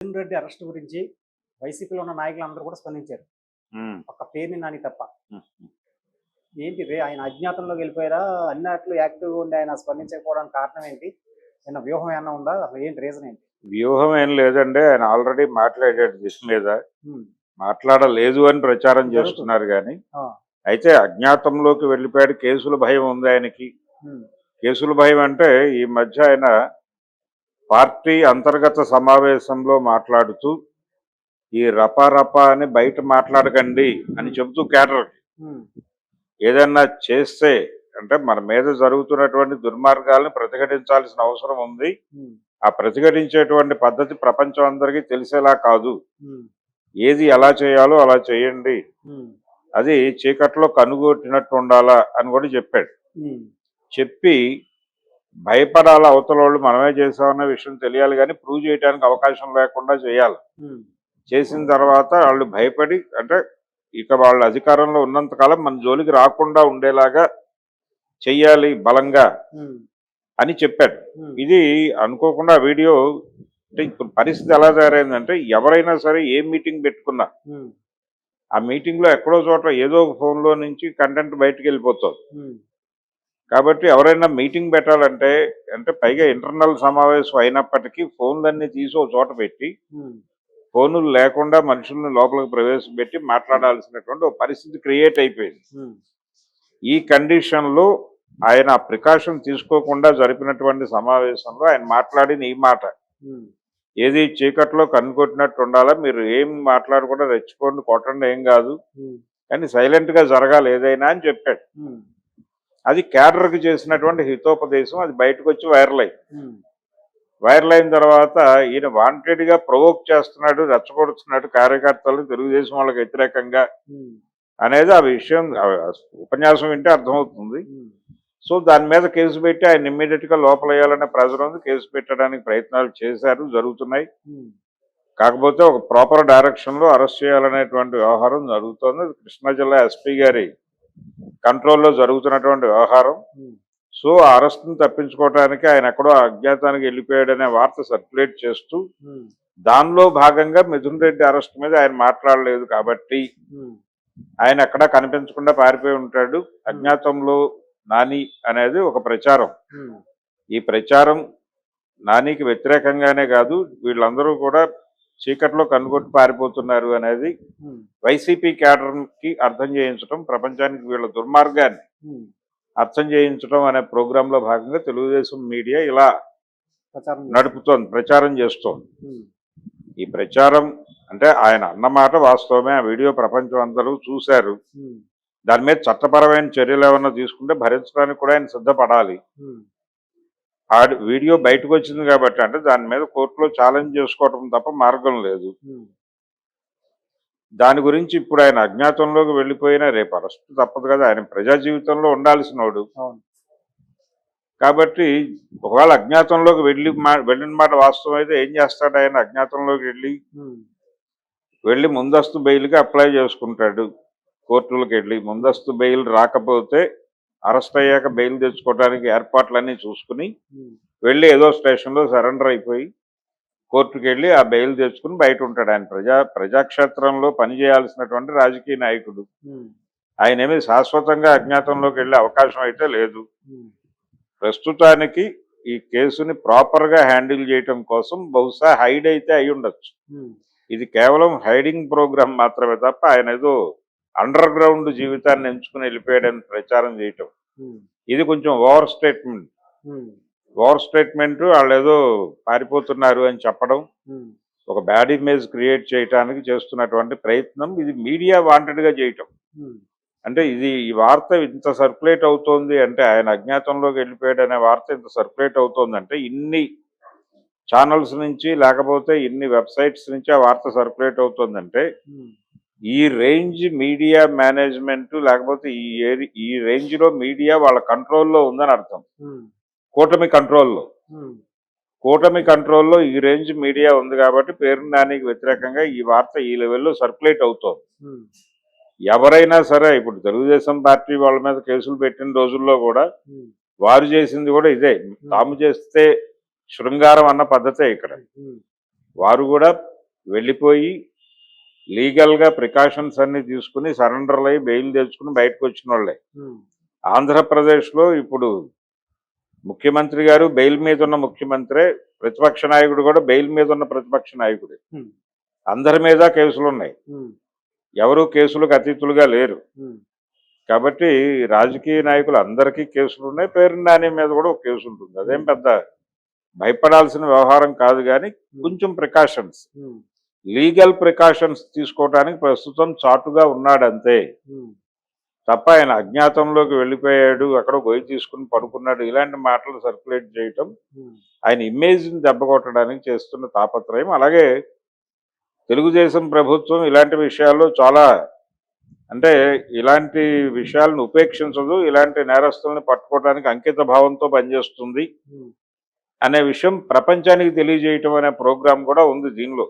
Jagan Reddy arrest గురించి వైసీపీలో ఉన్న నాయకులు అందరూ కూడా స్పందించారు. ఒక్క పేరుని నాని తప్ప. ఏంటి రే ఆయన అజ్ఞాతంలోకి వెళ్ళిపోయారా? అన్నట్లు యాక్టివ్గా ఉండి ఆయన స్పందించకపోవడానికి కారణం ఏంటి? ఏమైనా వ్యూహం ఏమైనా ఉందా? అసలు ఏంటి రీజన్ ఏంటి? వ్యూహం ఏం లేదండి. ఆయన ఆల్రెడీ మాట్లాడాడు దిశ మీద. మాట్లాడలేదు అని ప్రచారం చేస్తున్నారు కానీ అయితే అజ్ఞాతంలోకి వెళ్ళిపోయాడు. కేసుల భయం ఉంది ఆయనకి. కేసుల భయం అంటే ఈ మధ్య ఆయన పార్టీ అంతర్గత సమావేశంలో మాట్లాడుతూ ఈ రపా రపా అని బయట మాట్లాడకండి అని చెబుతూ కేటర్. ఉమ్, ఏదన్నా చేస్తే అంటే మన మీద జరుగుతున్నటువంటి దుర్మార్గాలను ప్రతిఘటించాల్సిన అవసరం ఉంది. ఆ ప్రతిఘటించేటువంటి పద్ధతి ప్రపంచం అందరికీ తెలిసేలా కాదు. ఏది ఎలా చేయాలో అలా చేయండి. అది చీకట్లో కనుగొట్టినట్టు ఉండాలా అని కూడా చెప్పాడు. చెప్పి భయపడాల అవతల వాళ్ళు మనమే చేసామన్న విషయం తెలియాలి కానీ ప్రూవ్ చేయడానికి అవకాశం లేకుండా చేయాలి. ఉమ్, చేసిన తర్వాత వాళ్ళు భయపడి అంటే ఇక వాళ్ళ అధికారంలో ఉన్నంతకాలం మన జోలికి రాకుండా ఉండేలాగా చెయ్యాలి బలంగా ఉమ్, అని చెప్పాడు. ఉమ్, ఇది అనుకోకుండా వీడియో అంటే ఇప్పుడు పరిస్థితి ఎలా తయారైందంటే ఎవరైనా సరే ఏ మీటింగ్ పెట్టుకున్నా ఆ మీటింగ్లో ఎక్కడో చోట ఏదో ఒక ఫోన్లో నుంచి కంటెంట్ బయటకు వెళ్ళిపోతుంది. కాబట్టి ఎవరైనా మీటింగ్ పెట్టాలంటే అంటే పైగా ఇంటర్నల్ సమావేశం అయినప్పటికీ ఫోన్లన్నీ తీసి ఒక చోట పెట్టి ఫోనులు లేకుండా మనుషుల్ని లోపలికి ప్రవేశపెట్టి మాట్లాడాల్సినటువంటి ఒక పరిస్థితి క్రియేట్ అయిపోయింది. ఈ కండిషన్లో ఆయన ప్రికాషన్ తీసుకోకుండా జరిపినటువంటి సమావేశంలో ఆయన మాట్లాడిన ఈ మాట. ఏది చీకట్లో కన్నుకొట్టినట్టు ఉండాలా? మీరు ఏం మాట్లాడకుండా రెచ్చిపోండి కొట్టండి ఏం కాదు. కానీ సైలెంట్గా జరగాలి ఏదైనా అని చెప్పాడు. అది క్యాడర్కి చేసినటువంటి హితోపదేశం అది బయటకు వచ్చి వైరల్ అయింది. వైరల్ అయిన తర్వాత ఈయన వాంటెడ్గా ప్రొవోక్ చేస్తున్నాడు రెచ్చగొడుతున్నాడు కార్యకర్తలు తెలుగుదేశం వాళ్ళకి వ్యతిరేకంగా అనేది ఆ విషయం ఉపన్యాసం వింటే అర్థమవుతుంది. సో దాని మీద కేసు పెట్టి ఆయన ఇమ్మీడియట్గా లోపలేయాలనే ప్రెజర్ ఉంది. కేసు పెట్టడానికి ప్రయత్నాలు చేశారు జరుగుతున్నాయి. కాకపోతే ఒక ప్రాపర్ డైరెక్షన్లో అరెస్ట్ చేయాలనేటువంటి వ్యవహారం జరుగుతోంది. కృష్ణా జిల్లా ఎస్పీ గారి కంట్రోల్లో జరుగుతున్నటువంటి వ్యవహారం. సో ఆ అరెస్ట్ను తప్పించుకోవడానికి ఆయన ఎక్కడో అజ్ఞాతానికి వెళ్ళిపోయాడనే వార్త సర్క్యులేట్ చేస్తూ దానిలో భాగంగా మిథున్ రెడ్డి అరెస్ట్ మీద ఆయన మాట్లాడలేదు కాబట్టి ఆయన ఎక్కడా కనిపించకుండా పారిపోయి ఉంటాడు. అజ్ఞాతంలో నాని అనేది ఒక ప్రచారం. ఈ ప్రచారం నానికి వ్యతిరేకంగానే కాదు వీళ్ళందరూ కూడా చీకట్లో కనుగొట్టి పారిపోతున్నారు అనేది ఉమ్, వైసీపీ క్యాడర్కి అర్థం చేయించడం ప్రపంచానికి వీళ్ళ దుర్మార్గాన్ని ఉమ్, అర్థం చేయించడం అనే ప్రోగ్రాంలో భాగంగా తెలుగుదేశం మీడియా ఇలా. నడుపుతోంది ప్రచారం చేస్తోంది. ఉమ్, ఈ ప్రచారం అంటే ఆయన అన్నమాట వాస్తవమే ఆ వీడియో ప్రపంచం అందరూ చూశారు. దాని మీద చట్టపరమైన చర్యలు ఏమన్నా తీసుకుంటే భరించడానికి కూడా ఆయన సిద్ధపడాలి. ఆ వీడియో బయటకు వచ్చింది కాబట్టి అంటే దాని మీద కోర్టులో ఛాలెంజ్ చేసుకోవటం తప్ప మార్గం లేదు. దాని గురించి ఇప్పుడు ఆయన అజ్ఞాతంలోకి వెళ్ళిపోయినా రేపు అరెస్ట్ తప్పదు కదా. ఆయన ప్రజా జీవితంలో ఉండాల్సినోడు. కాబట్టి ఒకవేళ అజ్ఞాతంలోకి వెళ్ళి వెళ్ళిన మాట వాస్తవం అయితే ఏం చేస్తాడు ఆయన? అజ్ఞాతంలోకి వెళ్ళి వెళ్ళి ముందస్తు బెయిల్కి అప్లై చేసుకుంటాడు. కోర్టులకు వెళ్ళి ముందస్తు బెయిల్ రాకపోతే అరెస్ట్ అయ్యాక బెయిల్ తెచ్చుకోవడానికి ఏర్పాట్లన్నీ చూసుకుని వెళ్ళి ఏదో స్టేషన్లో సరెండర్ అయిపోయి కోర్టుకు వెళ్ళి ఆ బెయిల్ తెచ్చుకుని బయట ఉంటాడు. ఆయన ప్రజా ప్రజాక్షేత్రంలో పనిచేయాల్సినటువంటి రాజకీయ నాయకుడు. ఆయన ఏమి శాశ్వతంగా అజ్ఞాతంలోకి వెళ్ళే అవకాశం అయితే లేదు. ప్రస్తుతానికి ఈ కేసుని ప్రాపర్గా హ్యాండిల్ చేయటం కోసం బహుశా హైడ్ అయితే అయి ఉండొచ్చు. ఇది కేవలం హైడింగ్ ప్రోగ్రామ్ మాత్రమే తప్ప ఆయన ఏదో అండర్ గ్రౌండ్ జీవితాన్ని ఎంచుకుని వెళ్ళిపోయాడని ప్రచారం చేయటం. ఇది కొంచెం ఓవర్ స్టేట్మెంట్. ఓవర్ స్టేట్మెంట్ వాళ్ళు ఏదో పారిపోతున్నారు అని చెప్పడం ఒక బ్యాడ్ ఇమేజ్ క్రియేట్ చేయడానికి చేస్తున్నటువంటి ప్రయత్నం ఇది మీడియా వాంటెడ్గా చేయటం అంటే ఇది ఈ వార్త ఇంత సర్క్యులేట్ అవుతోంది అంటే ఆయన అజ్ఞాతంలోకి వెళ్ళిపోయాడు అనే వార్త ఇంత సర్క్యులేట్ అవుతోంది అంటే ఇన్ని ఛానల్స్ నుంచి లేకపోతే ఇన్ని వెబ్సైట్స్ నుంచి ఆ వార్త సర్క్యులేట్ అవుతోందంటే ఈ రేంజ్ మీడియా మేనేజ్మెంట్ లేకపోతే ఈ ఏరి- ఈ రేంజ్లో మీడియా వాళ్ళ కంట్రోల్లో ఉందని అర్థం. కూటమి కంట్రోల్లో. కూటమి కంట్రోల్లో ఈ రేంజ్ మీడియా ఉంది కాబట్టి పేరు నానికి వ్యతిరేకంగా ఈ వార్త ఈ లెవెల్లో సర్క్యులేట్ అవుతోంది. ఎవరైనా సరే ఇప్పుడు తెలుగుదేశం పార్టీ వాళ్ళ మీద కేసులు పెట్టిన రోజుల్లో కూడా వారు చేసింది కూడా ఇదే. తాము చేస్తే శృంగారం అన్న పద్ధతే ఇక్కడ. వారు కూడా వెళ్ళిపోయి లీగల్గా ప్రికాషన్స్ అన్ని తీసుకుని సరెండర్లు అయ్యి బెయిల్ తెచ్చుకుని బయటకు వచ్చిన వాళ్ళే. ఆంధ్రప్రదేశ్లో ఇప్పుడు ముఖ్యమంత్రి గారు బెయిల్ మీద ఉన్న ముఖ్యమంత్రే ప్రతిపక్ష నాయకుడు కూడా బెయిల్ మీద ఉన్న ప్రతిపక్ష నాయకుడే. అందరి మీద కేసులు ఉన్నాయి ఎవరు కేసులకు అతీతులుగా లేరు. కాబట్టి రాజకీయ నాయకులు అందరికీ కేసులు ఉన్నాయి పేరు నాని మీద కూడా ఒక కేసు ఉంటుంది అదేం పెద్ద భయపడాల్సిన వ్యవహారం కాదు కానీ కొంచెం ప్రికాషన్స్. లీగల్ ప్రికాషన్స్ తీసుకోవడానికి ప్రస్తుతం చాటుగా ఉన్నాడంతే. తప్ప ఆయన అజ్ఞాతంలోకి వెళ్ళిపోయాడు అక్కడ గొయ్యి తీసుకుని పడుకున్నాడు ఇలాంటి మాటలు సర్క్యులేట్ చేయటం ఆయన ఇమేజ్ని దెబ్బకొట్టడానికి చేస్తున్న తాపత్రయం. అలాగే తెలుగుదేశం ప్రభుత్వం ఇలాంటి విషయాల్లో చాలా అంటే ఇలాంటి విషయాలను ఉపేక్షించదు ఇలాంటి నేరస్తుల్ని పట్టుకోవడానికి అంకిత భావంతో పనిచేస్తుంది అనే విషయం ప్రపంచానికి తెలియజేయటం అనే ప్రోగ్రాం కూడా ఉంది దీనిలో.